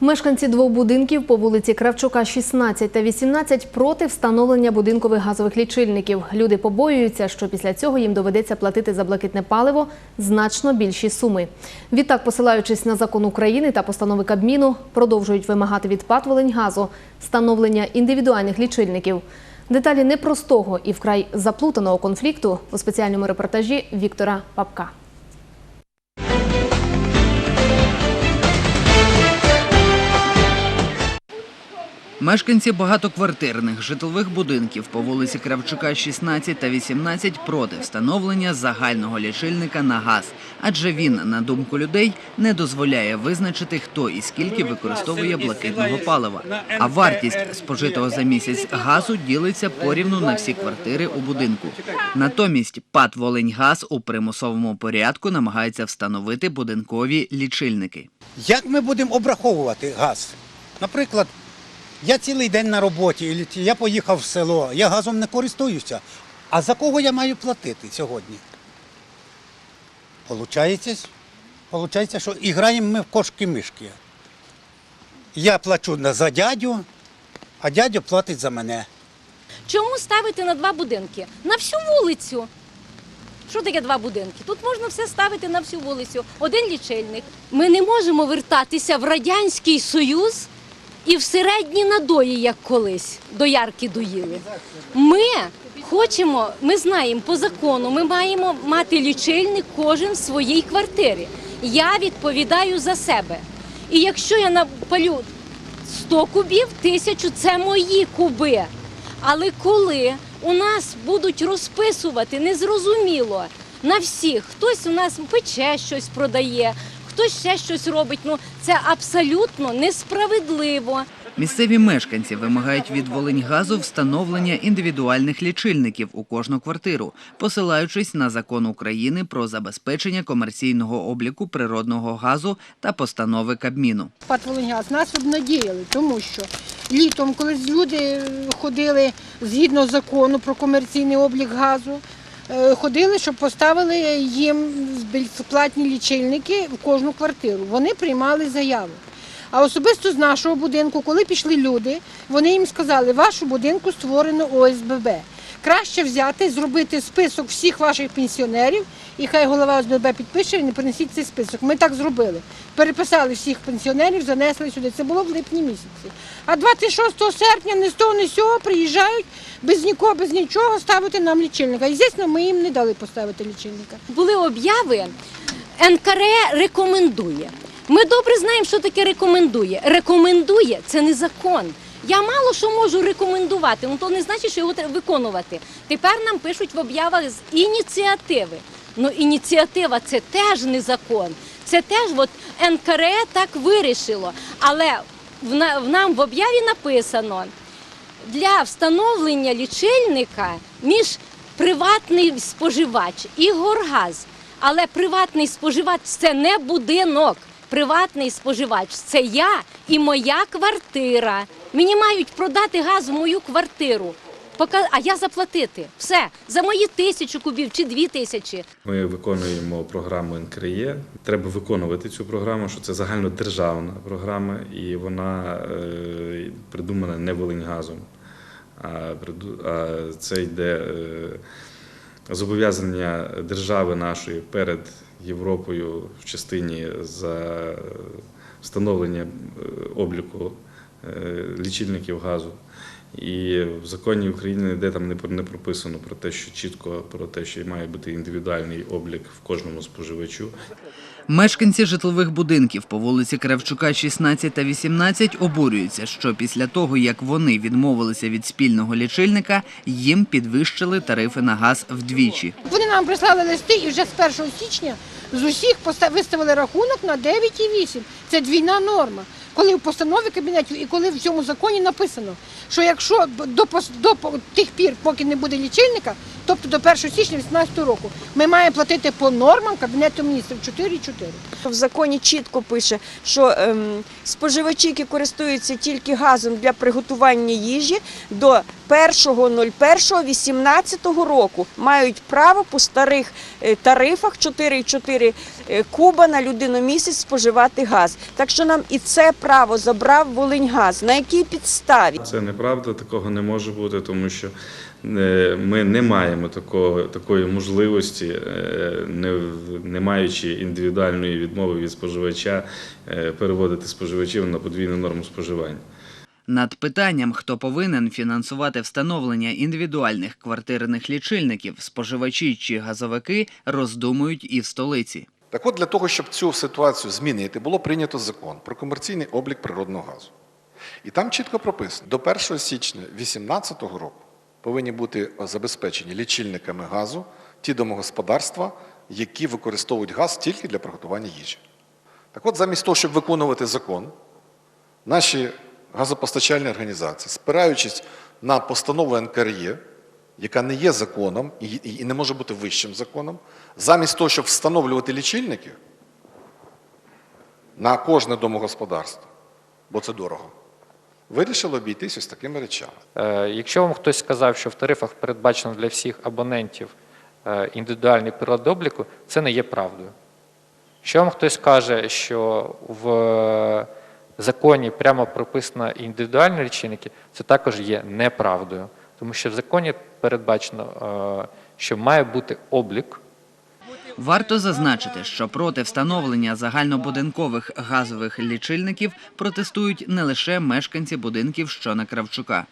Мешканці двох будинків по вулиці Кравчука 16 та 18 проти встановлення будинкових газових лічильників. Люди побоюються, що після цього їм доведеться платити за блакитне паливо значно більші суми. Відтак, посилаючись на закон України та постанови Кабміну, продовжують вимагати від ПАТ «Волиньгазу» встановлення індивідуальних лічильників. Деталі непростого і вкрай заплутаного конфлікту у спеціальному репортажі Віктора Папка. Мешканці багатоквартирних житлових будинків по вулиці Кравчука 16 та 18 проти встановлення загального лічильника на газ, адже він, на думку людей, не дозволяє визначити, хто і скільки використовує блакитного палива. А вартість спожитого за місяць газу ділиться порівну на всі квартири у будинку. Натомість ПАТ «Волиньгаз» у примусовому порядку намагається встановити будинкові лічильники. Як ми будемо обраховувати газ? Наприклад, я цілий день на роботі, я поїхав в село, я газом не користуюся. А за кого я маю платити сьогодні? Получається, що і граємо ми в кошки-мишки. Я плачу за дядю, а дядя платить за мене. Чому ставити на два будинки? На всю вулицю. Що таке два будинки? Тут можна все ставити на всю вулицю. Один лічильник. Ми не можемо вертатися в Радянський Союз і в середні надої, як колись, доярки доїли. Ми хочемо, ми знаємо по закону, ми маємо мати лічильник кожен в своїй квартирі. Я відповідаю за себе. І якщо я напалю 100 кубів, тисячу це мої куби. Але коли у нас будуть розписувати незрозуміло на всіх, хтось у нас пече щось продає, хтось ще щось робить. Ну це абсолютно несправедливо. Місцеві мешканці вимагають від Волиньгазу встановлення індивідуальних лічильників у кожну квартиру, посилаючись на закон України про забезпечення комерційного обліку природного газу та постанови Кабміну. ПАТ «Волиньгаз» нас обнадіяли, тому що літом, коли люди ходили згідно закону про комерційний облік газу, ходили, щоб поставили їм безплатні лічильники в кожну квартиру. Вони приймали заяву. А особисто з нашого будинку, коли пішли люди, вони їм сказали, що вашу будинку створено ОСББ. Краще взяти, зробити список всіх ваших пенсіонерів, і хай голова ОСББ підпише і не принесіть цей список. Ми так зробили. Переписали всіх пенсіонерів, занесли сюди. Це було в липні місяці. А 26 серпня ні з того, ні з цього приїжджають без нікого, без нічого ставити нам лічильника. І звісно, ми їм не дали поставити лічильника. Були обяви, НКРЕ рекомендує. Ми добре знаємо, що таке рекомендує. Рекомендує це не закон. Я мало що можу рекомендувати, ну то не значить, що його треба виконувати. Тепер нам пишуть в об'явах з ініціативи. Ну ініціатива це теж не закон. Це теж от НКРЕ так вирішило. Але в, нам в об'яві написано для встановлення лічильника між приватний споживач і горгаз. Але приватний споживач це не будинок. Приватний споживач це я і моя квартира. Мені мають продати газ в мою квартиру. А я заплатити. Все, за мої тисячу кубів чи дві тисячі. Ми виконуємо програму НКРЄ. Треба виконувати цю програму, що це загальнодержавна програма, і вона е, придумана не Волиньгазом, а це йде е, зобов'язання держави нашої перед Європою в частині за встановлення е, обліку е, лічильників газу. І в законі України ніде там не про- не прописано про те, що чітко про те, що має бути індивідуальний облік в кожному споживачу. Мешканці житлових будинків по вулиці Кравчука 16 та 18 обурюються, що після того, як вони відмовилися від спільного лічильника, їм підвищили тарифи на газ вдвічі. Вони нам прислали листи і вже з 1 січня з усіх виставили рахунок на 9,8. Це двійна норма. Коли в постанові кабінетів і коли в цьому законі написано, що якщо до, до тих пір, поки не буде лічильника, тобто до 1 січня 2018 року, ми маємо платити по нормам Кабінету міністрів 4,4. В законі чітко пише, що ем, споживачі, які користуються тільки газом для приготування їжі, до 1.01.18 року мають право по старих е, тарифах 4,4 е, куба на людину місяць споживати газ. Так що нам і це право забрав Волиньгаз. На якій підставі? Це неправда, такого не може бути, тому що е, ми не маємо такого, такої можливості, не, не маючи індивідуальної відмови від споживача, переводити споживачів на подвійну норму споживання. Над питанням, хто повинен фінансувати встановлення індивідуальних квартирних лічильників, споживачі чи газовики роздумують і в столиці. Так от для того, щоб цю ситуацію змінити, було прийнято закон про комерційний облік природного газу. І там чітко прописано, до 1 січня 2018 року повинні бути забезпечені лічильниками газу ті домогосподарства, які використовують газ тільки для приготування їжі. Так от, замість того, щоб виконувати закон, наші газопостачальні організації, спираючись на постанову НКРЄ, яка не є законом і, не може бути вищим законом, замість того, щоб встановлювати лічильники на кожне домогосподарство, бо це дорого, вирішили обійтися ось такими речами. Е, Якщо вам хтось сказав, що в тарифах передбачено для всіх абонентів е, індивідуальний період обліку, це не є правдою. Якщо вам хтось каже, що в законі прямо прописано індивідуальні лічильники, це також є неправдою. Тому що в законі передбачено, е, що має бути облік Варто зазначити, що проти встановлення загальнобудинкових газових лічильників протестують не лише мешканці будинків, що на Кравчука.